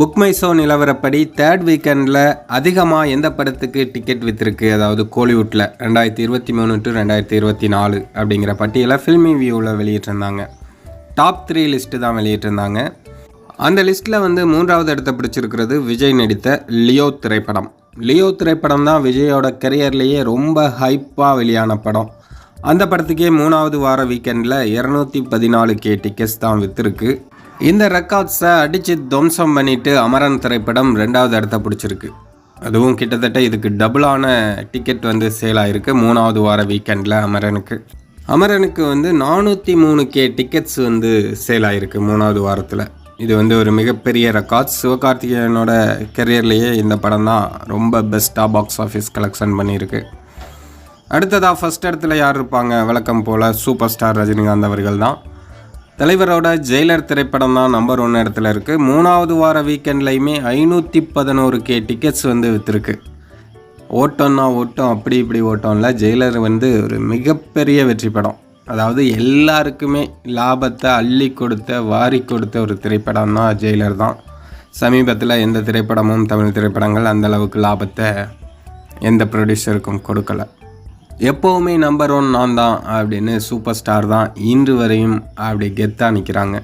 Book my show நிலவரப்படி third வீக்கெண்டில் அதிகமாக எந்த படத்துக்கு டிக்கெட் விற்றுருக்கு அதாவது கோலிவுட்டில் ரெண்டாயிரத்தி இருபத்தி மூணு டு ரெண்டாயிரத்தி இருபத்தி நாலு அப்படிங்கிற பட்டியலை ஃபில்மி வியூவில் வெளியிட்டிருந்தாங்க. டாப் த்ரீ லிஸ்ட்டு தான் வெளியிட்டிருந்தாங்க. அந்த லிஸ்ட்டில் வந்து மூன்றாவது இடத்த பிடிச்சிருக்கிறது விஜய் நடித்த லியோ திரைப்படம். லியோ திரைப்படம் தான் விஜயோட கரியர்லேயே ரொம்ப ஹைப்பாக வெளியான படம். அந்த படத்துக்கே மூணாவது வார வீக்கெண்டில் இரநூத்தி பதினாலு கே டிக்கெட்ஸ் தான் விற்றுருக்கு இந்த ரெக்கார்ட்ஸை அடித்து துவம்சம் பண்ணிட்டு அமரன் திரைப்படம் ரெண்டாவது இடத்த பிடிச்சிருக்கு. அதுவும் கிட்டத்தட்ட இதுக்கு டபுளான டிக்கெட் வந்து சேல் ஆயிருக்கு மூணாவது வார வீக்கெண்டில் அமரனுக்கு. அமரனுக்கு வந்து நானூற்றி மூணு கே டிக்கெட்ஸ் வந்து சேல் ஆயிருக்கு மூணாவது வாரத்தில். இது வந்து ஒரு மிகப்பெரிய ரெக்கார்ட்ஸ் சிவகார்த்திகேயனோட கெரியர்லேயே இந்த படம் தான் ரொம்ப பெஸ்ட்டாக பாக்ஸ் ஆஃபீஸ் கலெக்ஷன் பண்ணியிருக்கு. அடுத்ததாக ஃபஸ்ட் இடத்துல யார் இருப்பாங்க? வழக்கம் போல் சூப்பர் ஸ்டார் ரஜினிகாந்த் அவர்கள் தான். தலைவரோட ஜெயிலர் திரைப்படம் தான் நம்பர் ஒன் இடத்துல இருக்குது மூணாவது வார வீக்கெண்ட்லையுமே ஐநூற்றி பதினோரு கே டிக்கெட்ஸ் வந்து விற்றுருக்கு ஓட்டம்னா ஓட்டம் அப்படி இப்படி ஓட்டம் ஜெயிலர் வந்து ஒரு மிகப்பெரிய வெற்றி படம். அதாவது எல்லாருக்குமே லாபத்தை அள்ளி கொடுத்த வாரி கொடுத்த ஒரு திரைப்படம் தான் ஜெயிலர் தான். சமீபத்தில் எந்த திரைப்படமும் தமிழ் திரைப்படங்கள் அந்தளவுக்கு லாபத்தை எந்த ப்ரொடியூசருக்கும் கொடுக்கல. எப்போவுமே நம்பர் ஒன் நான் தான் அப்படின்னு சூப்பர் ஸ்டார் தான் இன்று வரையும் அப்படி கெத்தாக நிற்கிறாங்க